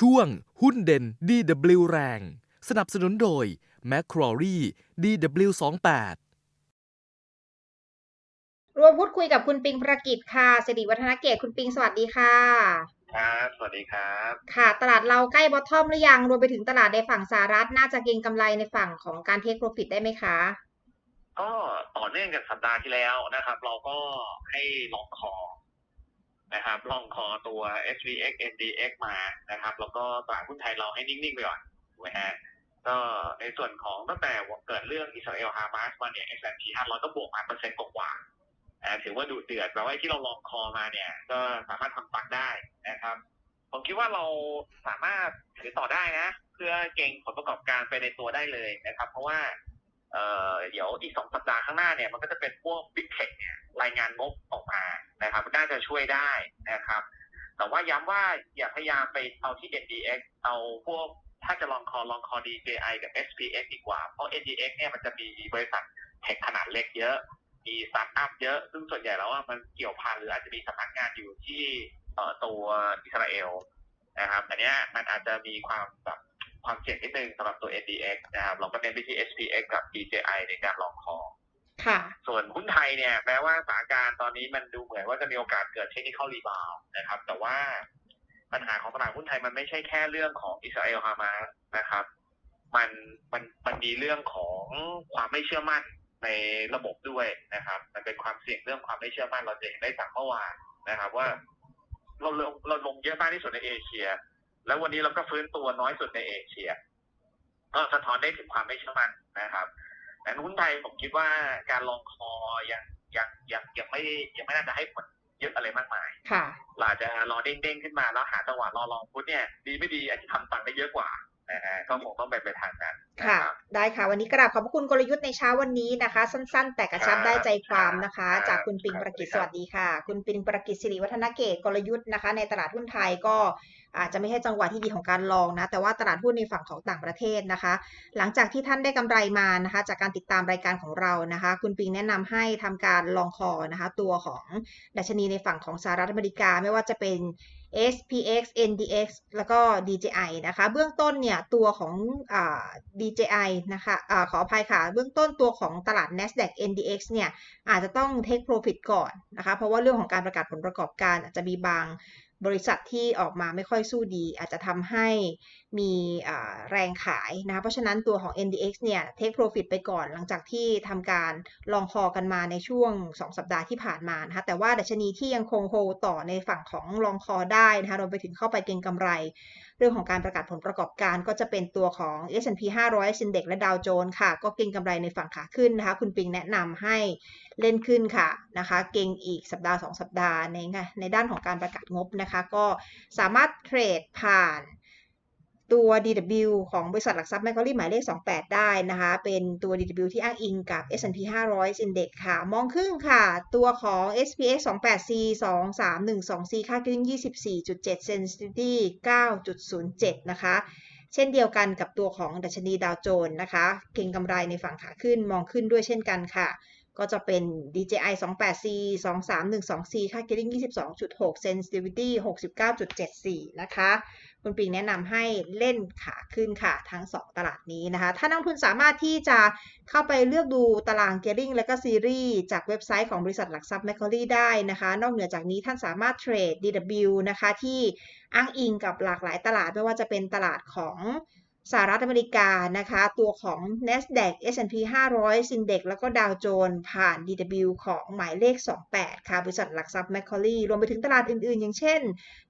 ช่วงหุ้นเด่น DW แรง สนับสนุนโดย m c q u a r i e DW28 รวมพูดคุยกับคุณปิงประกิตค่ะสิริวัฒนเกตคุณปิงสวัสดีค่ะ ครับ สวัสดีครับ ค่ะ ตลาดเราใกล้บอททอมหรือยัง รวมไปถึงตลาดในฝั่งสหรัฐ น่าจะเก็งกำไรในฝั่งของการเทคโปรฟิตได้ไหมคะ ก็ต่อเนื่องจากสัปดาห์ที่แล้วนะครับ เราก็ให้ลองคอ นะครับลองคอตัว SVX NDX มานะครับ แล้วก็ตลาดหุ้นไทยเราให้นิ่ง ๆ ไปก่อนถูกไหมฮะก็ในส่วนของตั้งแต่เกิดเรื่องอิสราเอลฮามาสมาเนี่ย S&P 500 ก็บวกมาเปอร์เซ็นต์กว่าอ่าถือว่าดุเดือดแปลว่าที่เราลองคอมาเนี่ย ก็สามารถทำปักได้นะครับ ผมคิดว่าเราสามารถถือต่อได้นะ เพื่อเก่งผลประกอบการไปในตัวได้เลยนะครับ เพราะว่าเอ่อเดี๋ยวอีกสองสัปดาห์ข้างหน้าเนี่ยมันก็จะเป็นพวก Big Tech ช่วยได้นะครับ แต่ว่าย้ำว่าอย่าพยายามไปเอาที่ NDX เอาพวกถ้าจะลองคอลองคอ DJI กับ SPX ดีกว่า เพราะ NDX เนี่ยมันจะมีบริษัทเทคขนาดเล็กเยอะ มีสตาร์ทอัพเยอะ ซึ่งส่วนใหญ่แล้วว่ามันเกี่ยวพันหรืออาจจะมีสำนักงานอยู่ที่เอ่อตัวอิสราเอลนะครับอันนี้มันอาจจะมีความแบบความเสี่ยงนิดนึงสำหรับตัว NDX นะครับ เราก็เน้นไปที่ SPX กับ DJI ในการลอง ค่ะ ส่วนหุ้นไทยเนี่ยแม้ว่าสถานการณ์ตอนนี้มันดูเหมือนว่าจะมีโอกาสเกิดเทคนิคอลรีบาวนะครับ แต่ว่าปัญหาของตลาดหุ้นไทยมันไม่ใช่แค่เรื่องของอิสราเอลฮามาสนะครับ มันมันมันมีเรื่องของความไม่เชื่อมั่นในระบบด้วยนะครับ มันเป็นความเสี่ยงเรื่องความไม่เชื่อมั่นเราจะเห็นได้จากเมื่อวานนะครับ ว่าเราลงเราลงเยอะมากที่สุดในเอเชีย แล้ววันนี้เราก็ฟื้นตัวน้อยสุดในเอเชีย ก็สะท้อนได้ถึงความไม่เชื่อมั่นนะครับ แต่หุ้นไทยผมคิดว่าการลองคอยังยังยังยังไม่ยังไม่น่าจะให้ผลเยอะอะไรมากมายค่ะเราอาจจะรอเด้งๆขึ้นมาแล้วหาจังหวะรอลองพุทเนี่ยดีไม่ดีอาจจะทำตังค์ได้เยอะกว่านะฮะก็คงต้องไปไปทางนั้นนะค่ะรับได้ค่ะ วันนี้กราบขอบพระคุณกลยุทธ์ในเช้าวันนี้นะคะ สั้น ๆ แต่กระชับครับได้ใจความนะคะครับจากคุณปิงประกิตสวัสดีค่ะ คุณปิงประกิตสิริวัฒนเกตกลยุทธ์นะคะ ในตลาดหุ้นไทยก็ อาจจะไม่ใช่จังหวะที่ดีของการลองนะ แต่ว่าตลาดหุ้นในฝั่งของต่างประเทศนะคะ หลังจากที่ท่านได้กำไรมานะคะ จากการติดตามรายการของเรานะคะ คุณปิงแนะนำให้ทำการลองคอนะคะ ตัวของดัชนีในฝั่งของสหรัฐอเมริกาไม่ว่าจะเป็น SPX NDX แล้วก็ DJI นะคะ เบื้องต้นเนี่ยตัวของอ DJI นะคะอาขออภัยค่ะ เบื้องต้นตัวของตลาด NASDAQ NDX เนี่ยอาจจะต้อง take profit ก่อนนะคะ เพราะว่าเรื่องของการประกาศผลประกอบการอาจจะมีบาง บริษัทที่ออกมาไม่ค่อยสู้ดี อาจจะทำให้มีแรงขายนะคะเพราะฉะนั้นตัวของ NDX เนี่ย take profit ไปก่อนหลังจากที่ทำการลองคอกันมาในช่วง 2 สัปดาห์ที่ผ่านมานะคะแต่ว่าดัชนีที่ยังคงโฮต่อในฝั่งของลองคอได้นะคะรวมไปถึงเข้าไปเก็งกำไร รื่องของการประกาศผลประกอบการก็จะเป็นตัวของ S&P 500 Index และดาวโจนส์ค่ะ ก็เก็งกำไรในฝั่งขาขึ้นนะคะ คุณปิงแนะนำให้เล่นขึ้นค่ะนะคะ เก็งอีกสัปดาห์ 2 สัปดาห์ในในด้านของการประกาศงบนะคะ ก็สามารถเทรดผ่าน ตัว DW ของบริษัทหลักทรัพย์แมคคอรี่หมายเลข 28 ได้นะคะ เป็นตัว DW ที่อ้างอิงกับ S&P 500 Index ค่ะ มองครึ่งค่ะ ตัวของ SPX 28C 2312C ค่าเก็ง24.7 Sensitivity 9.07 นะคะ เช่นเดียวกันกับตัวของดัชนีดาวโจนส์นะคะ เก็งกำไรในฝั่งขาขึ้นมองขึ้นด้วยเช่นกันค่ะ ก็จะเป็น DJI 28C 2312C ค่าเก็ง22.6 Sensitivity 69.74 นะคะ คุณปิงแนะนำให้เล่นขาขึ้นค่ะ ทั้ง 2 ตลาดนี้นะคะ ถ้านักลงทุนสามารถที่จะเข้าไปเลือกดูตารางเก r ริงและก็ซีรีส์จากเว็บไซต์ของบริษัทหลักทรัพย์ Macquarie ได้นะคะ นอกเหนือจากนี้ท่านสามารถเทรด DW นะคะ ที่อ้างอิงกับหลากหลายตลาดไม่ว่าจะเป็นตลาดของ สหรัฐอเมริกานะคะ ตัวของ NASDAQ S&P 500 Index แล้วก็ดาวโจนส์ผ่าน DW ของหมายเลข 28 ค่ะ บริษัทหลักทรัพย์ Macquarie รวมไปถึงตลาดอื่น ๆ อย่างเช่น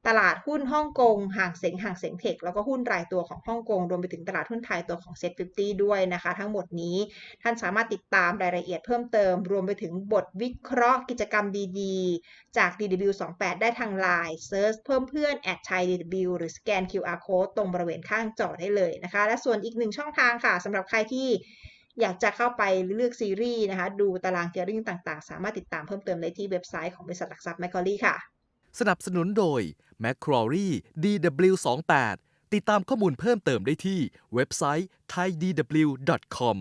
ตลาดหุ้นฮ่องกง ห่างเสงห่างเสงเทค แล้วก็หุ้นรายตัวของฮ่องกง รวมไปถึงตลาดหุ้นไทยตัวของ Set 50 ด้วยนะคะ ทั้งหมดนี้ท่านสามารถติดตามรายละเอียดเพิ่มเติม รวมไปถึงบทวิเคราะห์กิจกรรมดีๆ จาก DW28 ได้ทาง Line Search เพิ่มเพื่อนแอดชัย DW หรือสแกน QR Code ตรงบริเวณข้างจอได้เลยนะคะ และส่วนอีกหนึ่งช่องทางค่ะสำหรับใครที่อยากจะเข้าไปเลือกซีรีส์นะคะ ดูตารางเทียริงต่างๆ สามารถติดตามเพิ่มเติมได้ที่เว็บไซต์ของบริษัทหลักทรัพย์แมคคอรี่ค่ะ สนับสนุนโดย m c q u a r i e DW28 ติดตามข้อมูลเพิ่มเติมได้ที่เว็บไซต์ thaidw.com